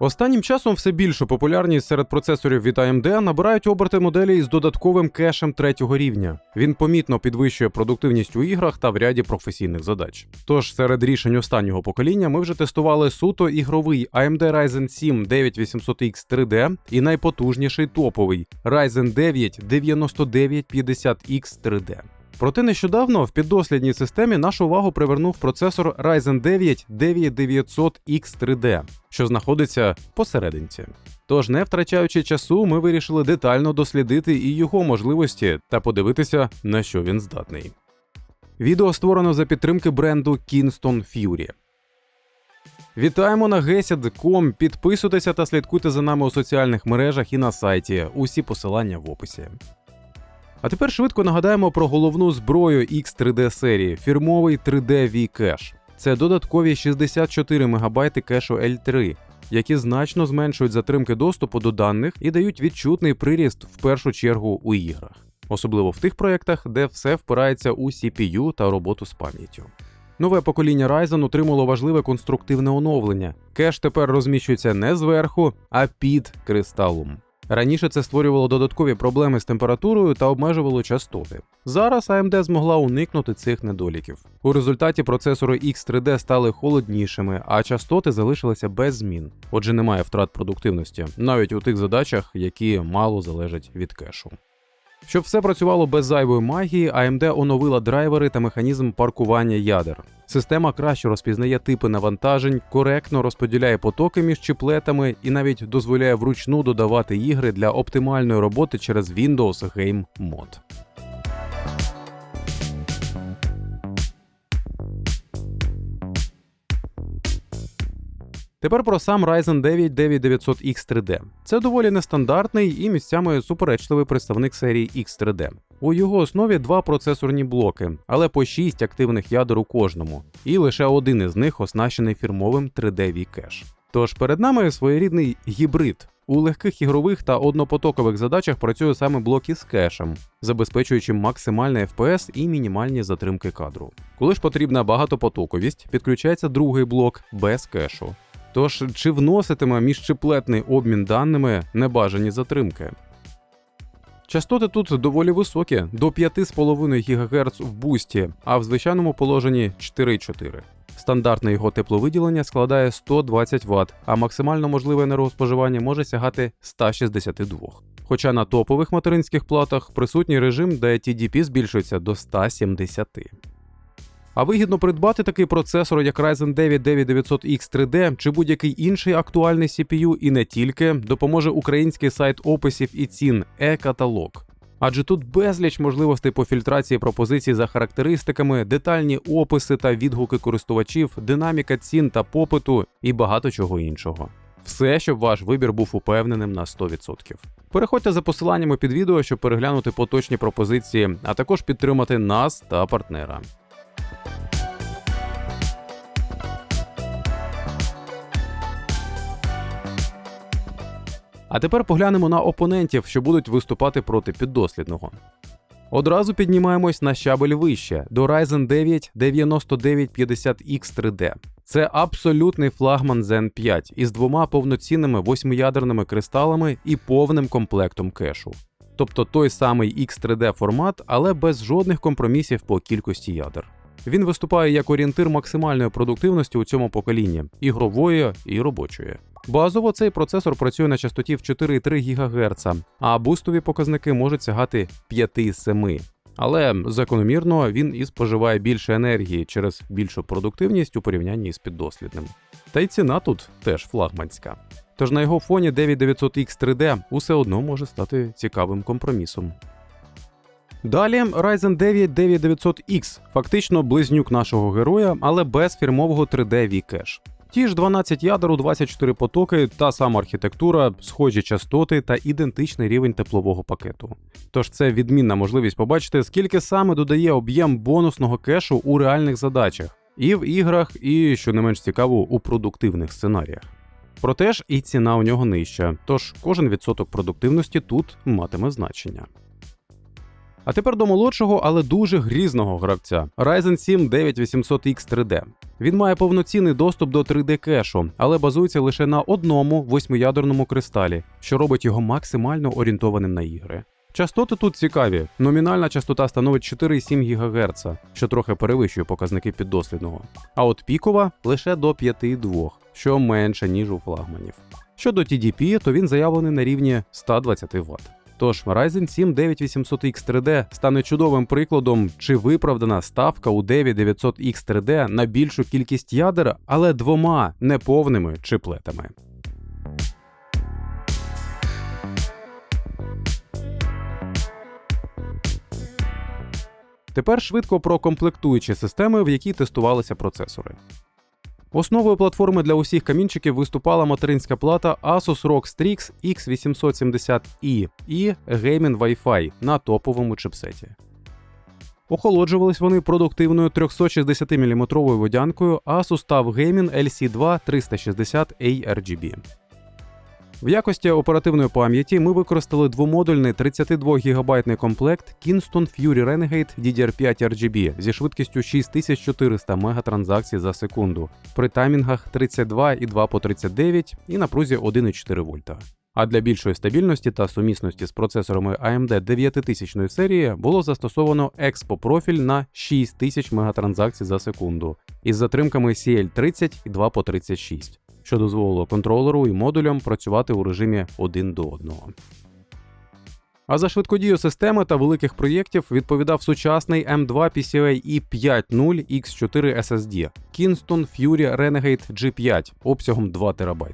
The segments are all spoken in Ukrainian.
Останнім часом все більшу популярність серед процесорів від AMD набирають оберти моделі із додатковим кешем третього рівня. Він помітно підвищує продуктивність у іграх та в ряді професійних задач. Тож серед рішень останнього покоління ми вже тестували суто ігровий AMD Ryzen 7 9800X 3D і найпотужніший топовий Ryzen 9 9950X 3D. Проте нещодавно в піддослідній системі нашу увагу привернув процесор Ryzen 9 9900X 3D, що знаходиться посерединці. Тож, не втрачаючи часу, ми вирішили детально дослідити і його можливості та подивитися, на що він здатний. Відео створено за підтримки бренду Kingston Fury. Вітаємо на GESID.com, Підписуйтеся та слідкуйте за нами у соціальних мережах і на сайті. Усі посилання в описі. А тепер швидко нагадаємо про головну зброю X3D серії фірмовий 3D V-Cache. Це додаткові 64 МБ кешу L3, які значно зменшують затримки доступу до даних і дають відчутний приріст в першу чергу у іграх, особливо в тих проєктах, де все впирається у CPU та роботу з пам'яттю. Нове покоління Ryzen отримало важливе конструктивне оновлення. Кеш тепер розміщується не зверху, а під кристалом. Раніше це створювало додаткові проблеми з температурою та обмежувало частоти. Зараз AMD змогла уникнути цих недоліків. У результаті процесори X3D стали холоднішими, а частоти залишилися без змін. Отже, немає втрат продуктивності, навіть у тих задачах, які мало залежать від кешу. Щоб все працювало без зайвої магії, AMD оновила драйвери та механізм паркування ядер. Система краще розпізнає типи навантажень, коректно розподіляє потоки між чіплетами і навіть дозволяє вручну додавати ігри для оптимальної роботи через Windows Game Mode. Тепер про сам Ryzen 9 9900X 3D. Це доволі нестандартний і місцями суперечливий представник серії X3D. У його основі два процесорні блоки, але по 6 активних ядер у кожному, і лише один із них оснащений фірмовим 3D V-Cache. Тож перед нами своєрідний гібрид. У легких ігрових та однопотокових задачах працює саме блок із кешем, забезпечуючи максимальний FPS і мінімальні затримки кадру. Коли ж потрібна багатопотоковість, підключається другий блок без кешу. Тож, чи вноситиме міжчиплетний обмін даними небажані затримки? Частоти тут доволі високі, до 5,5 ГГц в бусті, а в звичайному положенні 4,4. Стандартне його тепловиділення складає 120 Вт, а максимально можливе енергоспоживання може сягати 162. Хоча на топових материнських платах присутній режим, де TDP збільшується до 170. А вигідно придбати такий процесор, як Ryzen 9 9900X 3D чи будь-який інший актуальний CPU і не тільки, допоможе український сайт описів і цін e-каталог. Адже тут безліч можливостей по фільтрації пропозицій за характеристиками, детальні описи та відгуки користувачів, динаміка цін та попиту і багато чого іншого. Все, щоб ваш вибір був упевненим на 100%. Переходьте за посиланнями під відео, щоб переглянути поточні пропозиції, а також підтримати нас та партнера. А тепер поглянемо на опонентів, що будуть виступати проти піддослідного. Одразу піднімаємось на щабель вище до Ryzen 9 9950X 3D. Це абсолютний флагман Zen 5 із двома повноцінними восьмиядерними кристалами і повним комплектом кешу. Тобто той самий X3D формат, але без жодних компромісів по кількості ядер. Він виступає як орієнтир максимальної продуктивності у цьому поколінні ігрової і робочої. Базово цей процесор працює на частоті в 4,3 ГГц, а бустові показники можуть сягати 5-7. Але закономірно він і споживає більше енергії через більшу продуктивність у порівнянні з піддослідним. Та й ціна тут теж флагманська. Тож на його фоні 9900X 3D усе одно може стати цікавим компромісом. Далі Ryzen 9 9900X, фактично близнюк нашого героя, але без фірмового 3D V-Cache. Ті ж 12 ядер у 24 потоки, та сама архітектура, схожі частоти та ідентичний рівень теплового пакету. Тож це відмінна можливість побачити, скільки саме додає об'єм бонусного кешу у реальних задачах, і в іграх, і, що не менш цікаво, у продуктивних сценаріях. Проте ж і ціна у нього нижча, тож кожен відсоток продуктивності тут матиме значення. А тепер до молодшого, але дуже грізного гравця Ryzen 7 9800X 3D. Він має повноцінний доступ до 3D кешу, але базується лише на одному восьмиядерному кристалі, що робить його максимально орієнтованим на ігри. Частоти тут цікаві. Номінальна частота становить 4,7 ГГц, що трохи перевищує показники піддослідного. А от пікова лише до 5,2, що менше, ніж у флагманів. Щодо TDP, то він заявлений на рівні 120 Вт. Тож Ryzen 7 9800X 3D стане чудовим прикладом, чи виправдана ставка у 9900X 3D на більшу кількість ядер, але двома неповними чиплетами. Тепер швидко про комплектуючі системи, в які тестувалися процесори. Основою платформи для усіх камінчиків виступала материнська плата Asus ROG Strix X870i і Gaming Wi-Fi на топовому чипсеті. Охолоджувались вони продуктивною 360 мм водянкою Asus TUF Gaming LC2 360 ARGB. В якості оперативної пам'яті ми використали двомодульний 32 ГБ комплект Kingston Fury Renegade DDR5 RGB зі швидкістю 6400 мегатранзакцій за секунду при таймінгах 32,2 по 39 і напрузі 1,4 вольта. А для більшої стабільності та сумісності з процесорами AMD 9000 серії було застосовано Expo профіль на 6000 мегатранзакцій за секунду із затримками CL30 і 2 по 36 що дозволило контролеру і модулям працювати у режимі один до одного. А за швидкодію системи та великих проєктів відповідав сучасний M2 PCIe 5.0 X4 SSD Kingston Fury Renegade G5 обсягом 2 ТБ.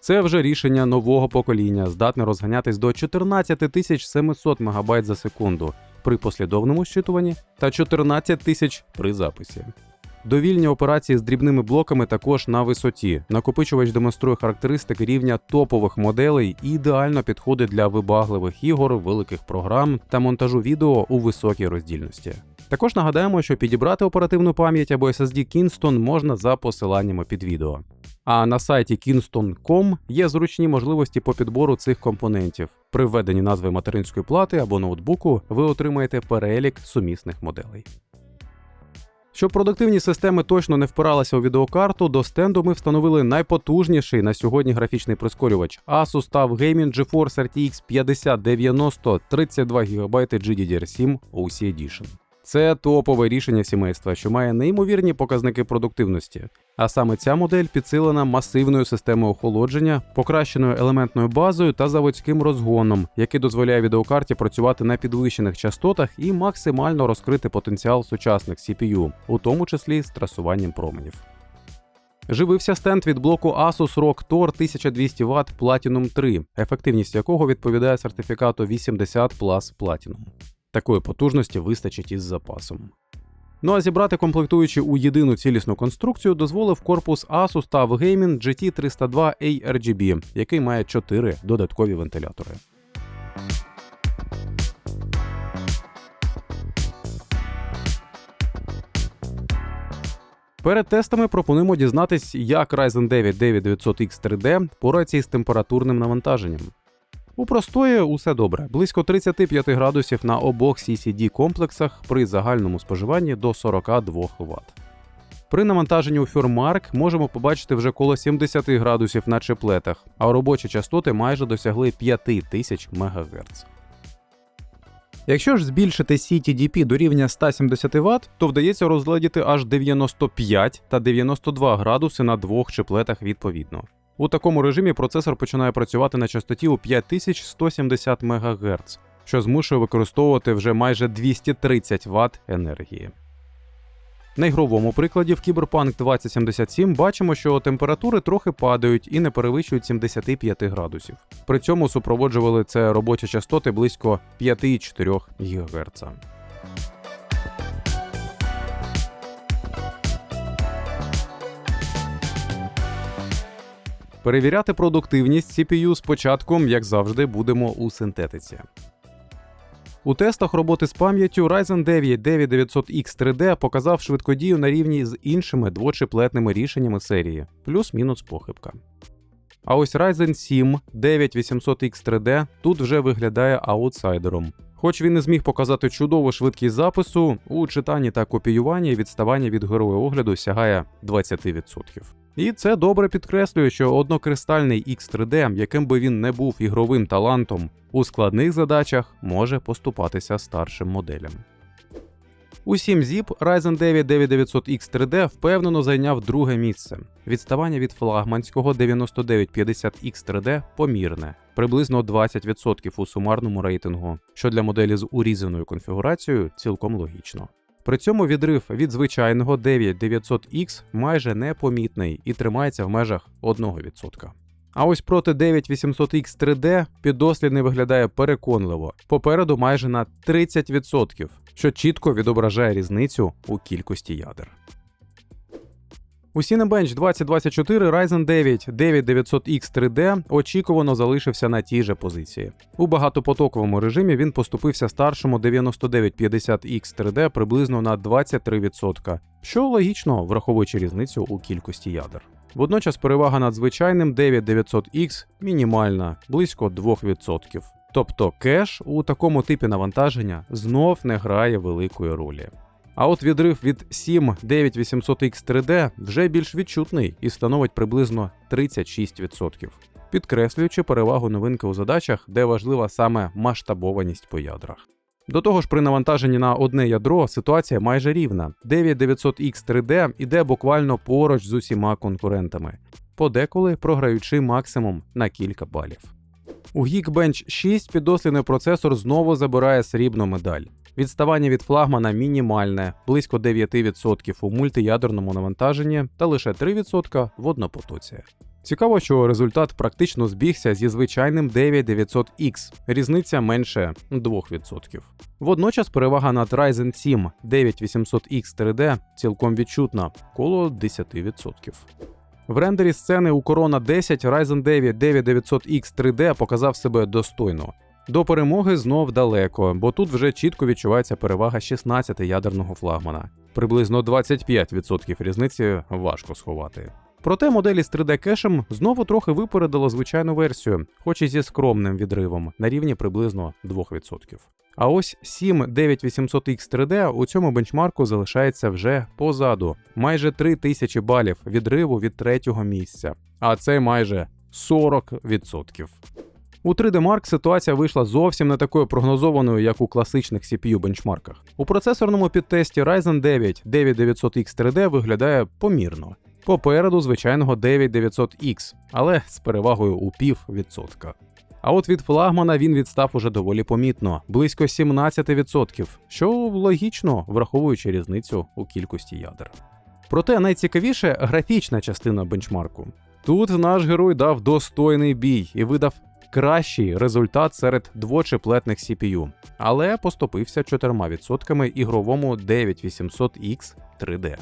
Це вже рішення нового покоління, здатне розганятись до 14700 МБ за секунду при послідовному щитуванні та 14 тисяч при записі. Довільні операції з дрібними блоками також на висоті. Накопичувач демонструє характеристики рівня топових моделей і ідеально підходить для вибагливих ігор, великих програм та монтажу відео у високій роздільності. Також нагадаємо, що підібрати оперативну пам'ять або SSD Kingston можна за посиланнями під відео. А на сайті kingston.com є зручні можливості по підбору цих компонентів. При введенні назви материнської плати або ноутбуку ви отримаєте перелік сумісних моделей. Щоб продуктивні системи точно не впиралися у відеокарту, до стенду ми встановили найпотужніший на сьогодні графічний прискорювач Asus TUF Gaming GeForce RTX 5090 32 ГБ GDDR7 OC Edition. Це топове рішення сімейства, що має неймовірні показники продуктивності. А саме ця модель підсилена масивною системою охолодження, покращеною елементною базою та заводським розгоном, який дозволяє відеокарті працювати на підвищених частотах і максимально розкрити потенціал сучасних CPU, у тому числі з трасуванням променів. Живився стенд від блоку Asus ROG Tor 1200 Вт Platinum 3, ефективність якого відповідає сертифікату 80 Plus Platinum. Такої потужності вистачить із запасом. Ну а зібрати комплектуючі у єдину цілісну конструкцію дозволив корпус Asus TUF Gaming GT302A RGB, який має 4 додаткові вентилятори. Перед тестами пропонуємо дізнатись, як Ryzen 9 9900X 3D порається із температурним навантаженням. У простої усе добре, близько 35 градусів на обох CCD комплексах при загальному споживанні до 42 Вт. При навантаженні у Фюрмарк можемо побачити вже коло 70 градусів на чеплетах, а робочі частоти майже досягли 5000 МГц. Якщо ж збільшити CTDP до рівня 170 Вт, то вдається розгледіти аж 95 та 92 градуси на двох чеплетах відповідно. У такому режимі процесор починає працювати на частоті у 5170 МГц, що змушує використовувати вже майже 230 Вт енергії. На ігровому прикладі в Cyberpunk 2077 бачимо, що температури трохи падають і не перевищують 75 градусів. При цьому супроводжували це робочі частоти близько 5,4 ГГц. Перевіряти продуктивність CPU спочатку, як завжди, будемо у синтетиці. У тестах роботи з пам'яттю Ryzen 9 9900X 3D показав швидкодію на рівні з іншими двочиплетними рішеннями серії, плюс-мінус похибка. А ось Ryzen 7 9800X 3D тут вже виглядає аутсайдером. Хоч він не зміг показати чудову швидкість запису, у читанні та копіюванні відставання від героя огляду сягає 20%. І це добре підкреслює, що однокристальний X3D, яким би він не був ігровим талантом, у складних задачах може поступатися старшим моделям. У 7-ZIP Ryzen 9 9900X 3D впевнено зайняв друге місце. Відставання від флагманського 9950X 3D помірне, приблизно 20% у сумарному рейтингу, що для моделі з урізаною конфігурацією цілком логічно. При цьому відрив від звичайного 9900X майже непомітний і тримається в межах 1%. А ось проти 9800X 3D піддослідний виглядає переконливо, попереду майже на 30%, що чітко відображає різницю у кількості ядер. У Cinebench 2024 Ryzen 9 9900X 3D очікувано залишився на тій же позиції. У багатопотоковому режимі він поступився старшому 9950X 3D приблизно на 23%, що логічно, враховуючи різницю у кількості ядер. Водночас перевага над звичайним 9900X мінімальна, близько 2%. Тобто кеш у такому типі навантаження знов не грає великої ролі. А от відрив від 7 9800X 3D вже більш відчутний і становить приблизно 36%, підкреслюючи перевагу новинки у задачах, де важлива саме масштабованість по ядрах. До того ж, при навантаженні на одне ядро ситуація майже рівна. 9900X 3D іде буквально поруч з усіма конкурентами, подеколи програючи максимум на кілька балів. У Geekbench 6 піддослідний процесор знову забирає срібну медаль. Відставання від флагмана мінімальне, близько 9% у мультиядерному навантаженні та лише 3% в однопотоці. Цікаво, що результат практично збігся зі звичайним 9900X, різниця менше 2%. Водночас перевага над Ryzen 7 9800X 3D цілком відчутна коло 10%. В рендері сцени у Corona 10 Ryzen 9 9900X 3D показав себе достойно. До перемоги знов далеко, бо тут вже чітко відчувається перевага 16 ядерного флагмана. Приблизно 25% різниці важко сховати. Проте моделі з 3D кешем знову трохи випередило звичайну версію, хоч і зі скромним відривом на рівні приблизно 2%. А ось 7 9800X 3D у цьому бенчмарку залишається вже позаду, майже 3000 балів відриву від третього місця, а це майже 40%. У 3D Mark ситуація вийшла зовсім не такою прогнозованою, як у класичних CPU бенчмарках. У процесорному підтесті Ryzen 9 9900X 3D виглядає помірно. Попереду звичайного 9900X, але з перевагою у пів відсотка. А от від флагмана він відстав уже доволі помітно, близько 17%, що логічно, враховуючи різницю у кількості ядер. Проте найцікавіше графічна частина бенчмарку. Тут наш герой дав достойний бій і видав кращий результат серед двочеплетних CPU, але поступився 4% ігровому 9800X 3D.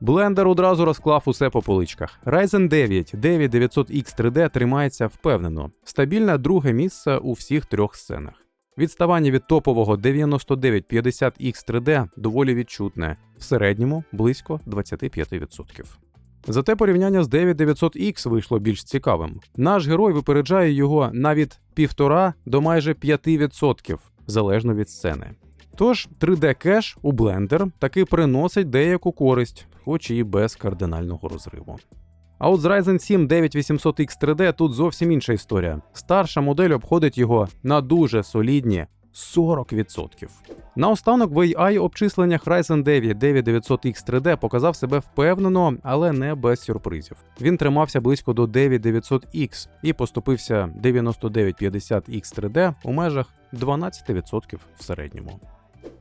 Блендер одразу розклав усе по поличках. Ryzen 9 9900X 3D тримається впевнено, стабільне друге місце у всіх трьох сценах. Відставання від топового 9950X 3D доволі відчутне, в середньому близько 25%. Зате порівняння з 9900X вийшло більш цікавим. Наш герой випереджає його на від 1,5 до майже 5%, залежно від сцени. Тож 3D кеш у Blender таки приносить деяку користь, хоч і без кардинального розриву. А от з Ryzen 7 9800X 3D тут зовсім інша історія. Старша модель обходить його на дуже солідні 40%. Наостанок в AI обчисленнях Ryzen 9 9900X 3D показав себе впевнено, але не без сюрпризів. Він тримався близько до 9900X і поступився 9950X 3D у межах 12% в середньому.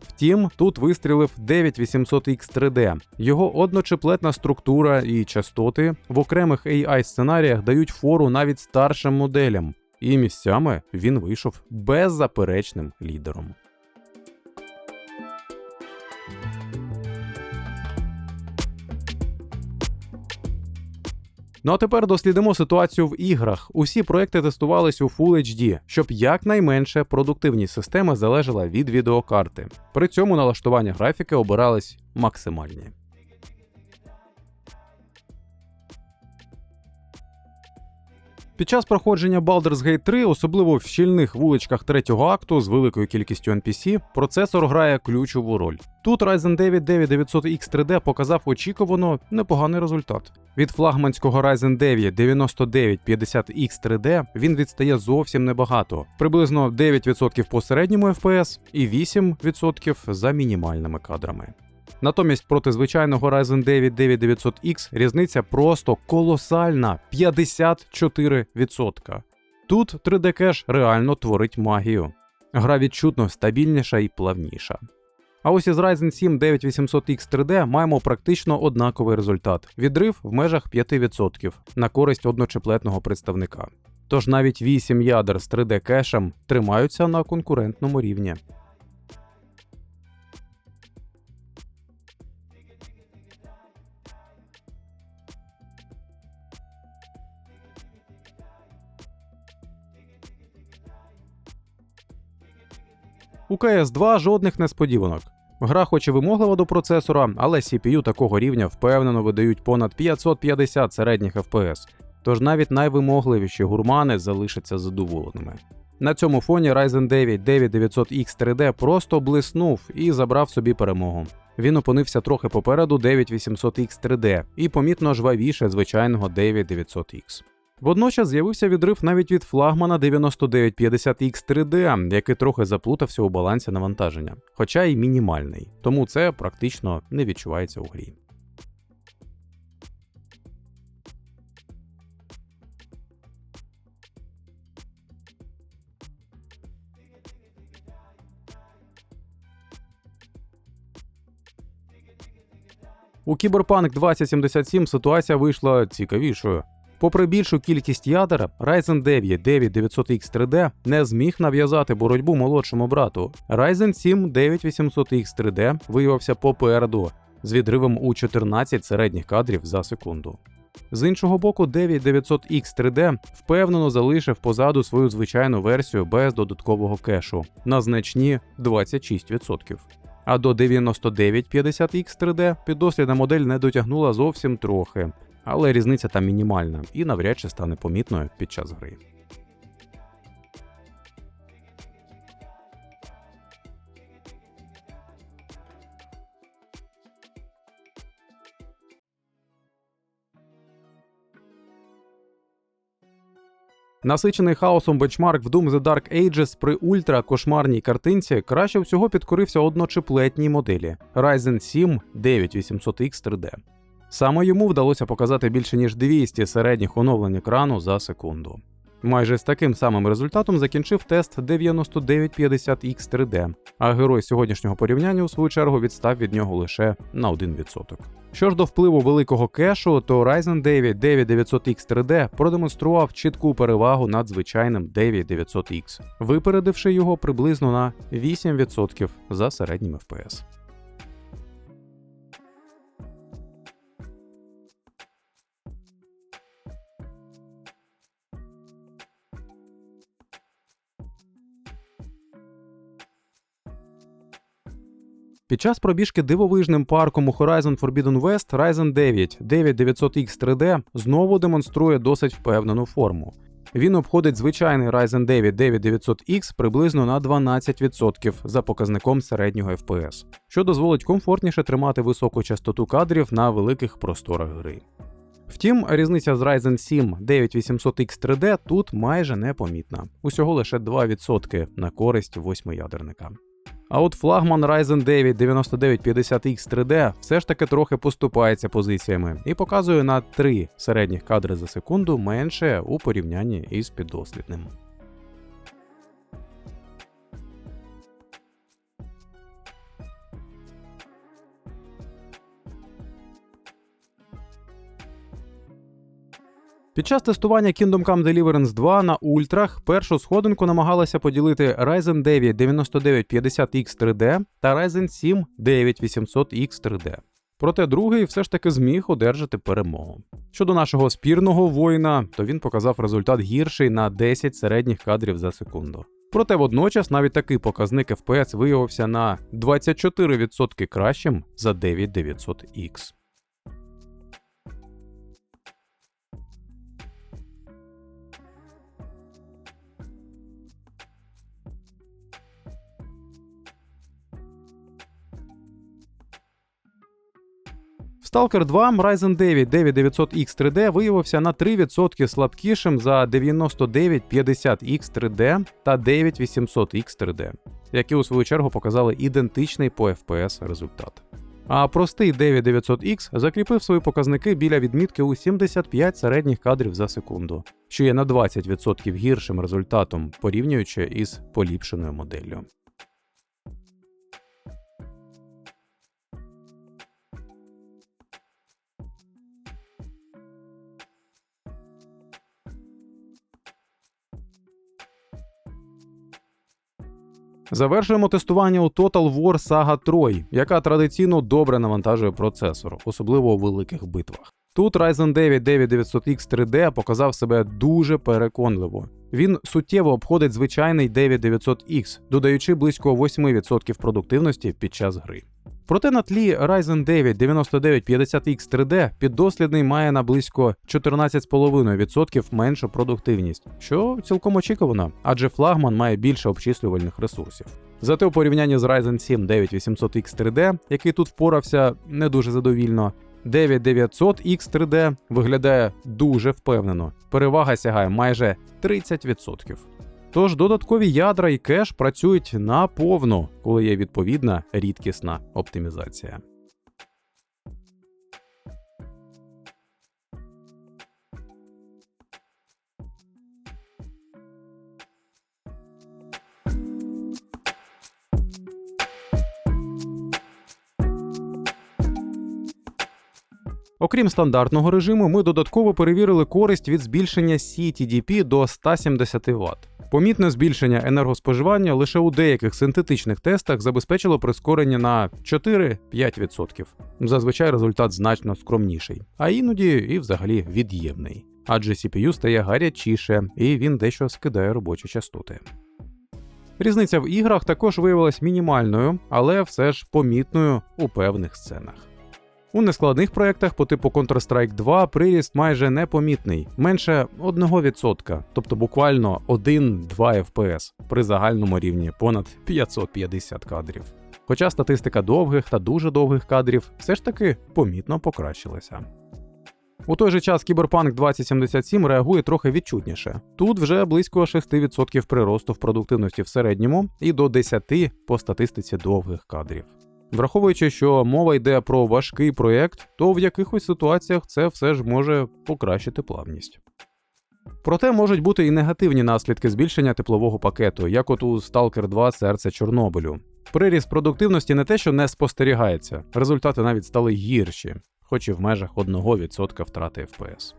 Втім, тут вистрілив 9800X 3D. Його одночеплетна структура і частоти в окремих AI сценаріях дають фору навіть старшим моделям, і місцями він вийшов беззаперечним лідером. Ну а тепер дослідимо ситуацію в іграх. Усі проекти тестувались у Full HD, щоб якнайменше продуктивність системи залежала від відеокарти. При цьому налаштування графіки обирались максимальні. Під час проходження Baldur's Gate 3, особливо в щільних вуличках третього акту з великою кількістю NPC, процесор грає ключову роль. Тут Ryzen 9 9900X 3D показав очікувано непоганий результат. Від флагманського Ryzen 9 9950X 3D він відстає зовсім небагато, приблизно 9% по середньому FPS і 8% за мінімальними кадрами. Натомість проти звичайного Ryzen 9 9900X різниця просто колосальна 54%. Тут 3D кеш реально творить магію. Гра відчутно стабільніша і плавніша. А ось із Ryzen 7 9800X 3D маємо практично однаковий результат відрив в межах 5% на користь одночеплетного представника. Тож навіть 8 ядер з 3D кешем тримаються на конкурентному рівні. У CS2 жодних несподіванок. Гра хоч і вимоглива до процесора, але CPU такого рівня впевнено видають понад 550 середніх FPS, тож навіть найвимогливіші гурмани залишаться задоволеними. На цьому фоні Ryzen 9 9900X 3D просто блиснув і забрав собі перемогу. Він опинився трохи попереду 9800X 3D і помітно жвавіше звичайного 9900X. Водночас з'явився відрив навіть від флагмана 9950X 3D, який трохи заплутався у балансі навантаження, хоча й мінімальний, тому це практично не відчувається у грі. У Cyberpunk 2077 ситуація вийшла цікавішою. Попри більшу кількість ядер, Ryzen 9 9900X 3D не зміг нав'язати боротьбу молодшому брату. Ryzen 7 9800X 3D виявився попереду з відривом у 14 середніх кадрів за секунду. З іншого боку, 9900X 3D впевнено залишив позаду свою звичайну версію без додаткового кешу на значні 26%. А до 9950X 3D піддослідна модель не дотягнула зовсім трохи, але різниця там мінімальна і навряд чи стане помітною під час гри. Насичений хаосом бенчмарк в Doom The Dark Ages при ультра кошмарній картинці краще всього підкорився одночеплетній моделі Ryzen 7 9800X 3D. Саме йому вдалося показати більше ніж 200 середніх оновлень екрану за секунду. Майже з таким самим результатом закінчив тест 9950X 3D, а герой сьогоднішнього порівняння, у свою чергу, відстав від нього лише на 1%. Що ж до впливу великого кешу, то Ryzen 9 9900X 3D продемонстрував чітку перевагу над звичайним 9900X, випередивши його приблизно на 8% за середнім FPS. Під час пробіжки дивовижним парком у Horizon Forbidden West Ryzen 9 9900X 3D знову демонструє досить впевнену форму. Він обходить звичайний Ryzen 9 9900X приблизно на 12% за показником середнього FPS, що дозволить комфортніше тримати високу частоту кадрів на великих просторах гри. Втім, різниця з Ryzen 7 9800X 3D тут майже непомітна, усього лише 2% на користь восьмиядерника. А от флагман Ryzen 9 9950X 3D все ж таки трохи поступається позиціями і показує на 3 середніх кадри за секунду менше у порівнянні із піддослідним. Під час тестування Kingdom Come Deliverance 2 на ультрах першу сходинку намагалася поділити Ryzen 9 9950X 3D та Ryzen 7 9800X 3D. Проте другий все ж таки зміг одержати перемогу. Щодо нашого спірного воїна, то він показав результат гірший на 10 середніх кадрів за секунду. Проте водночас навіть такий показник FPS виявився на 24% кращим за 9900X. Stalker 2 Ryzen 9 9900X 3D виявився на 3% слабкішим за 9950X 3D та 9800X 3D, які у свою чергу показали ідентичний по FPS результат. А простий 9900X закріпив свої показники біля відмітки у 75 середніх кадрів за секунду, що є на 20% гіршим результатом, порівнюючи із поліпшеною моделлю. Завершуємо тестування у Total War Saga Troy, яка традиційно добре навантажує процесор, особливо у великих битвах. Тут Ryzen 9 9900X 3D показав себе дуже переконливо. Він суттєво обходить звичайний 9900X, додаючи близько 8% продуктивності під час гри. Проте на тлі Ryzen 9 9950X 3D піддослідний має на близько 14,5% меншу продуктивність, що цілком очікувано, адже флагман має більше обчислювальних ресурсів. Зате у порівнянні з Ryzen 7 9800X 3D, який тут впорався не дуже задовільно, 9900X 3D виглядає дуже впевнено. Перевага сягає майже 30%. Тож додаткові ядра і кеш працюють наповну, коли є відповідна рідкісна оптимізація. Окрім стандартного режиму, ми додатково перевірили користь від збільшення CTDP до 170 Вт. Помітне збільшення енергоспоживання лише у деяких синтетичних тестах забезпечило прискорення на 4-5%. Зазвичай результат значно скромніший, а іноді і взагалі від'ємний. Адже CPU стає гарячіше і він дещо скидає робочі частоти. Різниця в іграх також виявилась мінімальною, але все ж помітною у певних сценах. У нескладних проєктах по типу Counter-Strike 2 приріст майже непомітний, менше 1%, тобто буквально 1-2 FPS при загальному рівні понад 550 кадрів. Хоча статистика довгих та дуже довгих кадрів все ж таки помітно покращилася. У той же час Cyberpunk 2077 реагує трохи відчутніше. Тут вже близько 6% приросту в продуктивності в середньому і до 10% по статистиці довгих кадрів. Враховуючи, що мова йде про важкий проєкт, то в якихось ситуаціях це все ж може покращити плавність. Проте можуть бути і негативні наслідки збільшення теплового пакету, як от у Stalker 2 серце Чорнобилю. Приріст продуктивності не те, що не спостерігається, результати навіть стали гірші, хоч і в межах 1% втрати FPS.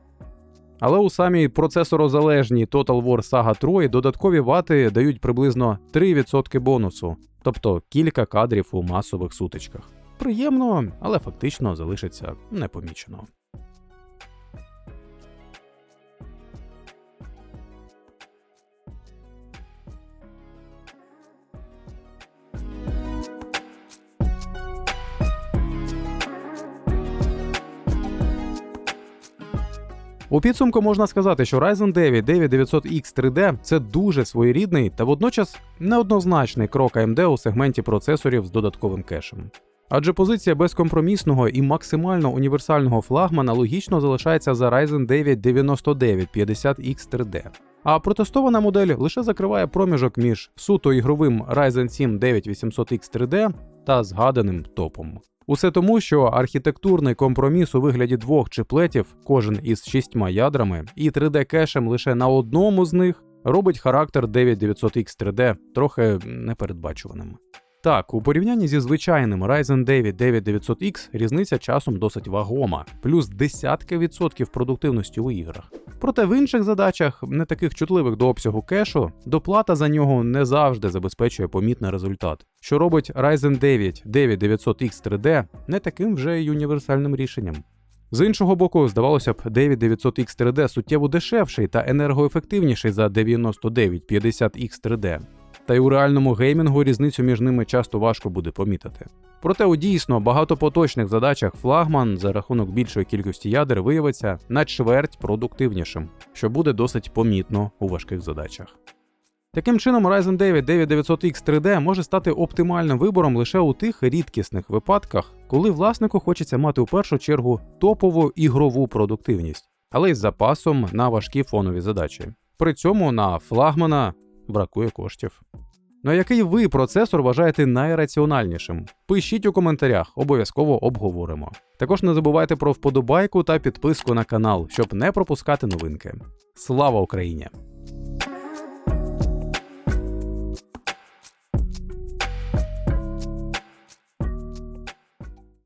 Але у самій процесорозалежній Total War Saga 3 додаткові вати дають приблизно 3% бонусу, тобто кілька кадрів у масових сутичках. Приємно, але фактично залишиться непомічено. У підсумку можна сказати, що Ryzen 9 9900X 3D це дуже своєрідний та водночас неоднозначний крок AMD у сегменті процесорів з додатковим кешем. Адже позиція безкомпромісного і максимально універсального флагмана логічно залишається за Ryzen 9 9950X 3D. А протестована модель лише закриває проміжок між суто ігровим Ryzen 7 9800X 3D та згаданим топом. Усе тому, що архітектурний компроміс у вигляді двох чиплетів, кожен із шістьма ядрами, і 3D кешем лише на одному з них робить характер 9900X 3D трохи непередбачуваним. Так, у порівнянні зі звичайним Ryzen 9 9900X різниця часом досить вагома, плюс десятки відсотків продуктивності у іграх. Проте в інших задачах, не таких чутливих до обсягу кешу, доплата за нього не завжди забезпечує помітний результат, що робить Ryzen 9 9900X 3D не таким вже й універсальним рішенням. З іншого боку, здавалося б, 9900X 3D суттєво дешевший та енергоефективніший за 9950X 3D. Та й у реальному геймінгу різницю між ними часто важко буде помітити. Проте у дійсно багатопоточних задачах флагман за рахунок більшої кількості ядер виявиться на чверть продуктивнішим, що буде досить помітно у важких задачах. Таким чином, Ryzen 9 9900X 3D може стати оптимальним вибором лише у тих рідкісних випадках, коли власнику хочеться мати у першу чергу топову ігрову продуктивність, але й з запасом на важкі фонові задачі. При цьому на флагмана бракує коштів. Ну а який ви процесор вважаєте найраціональнішим? Пишіть у коментарях, обов'язково обговоримо. Також не забувайте про вподобайку та підписку на канал, щоб не пропускати новинки. Слава Україні!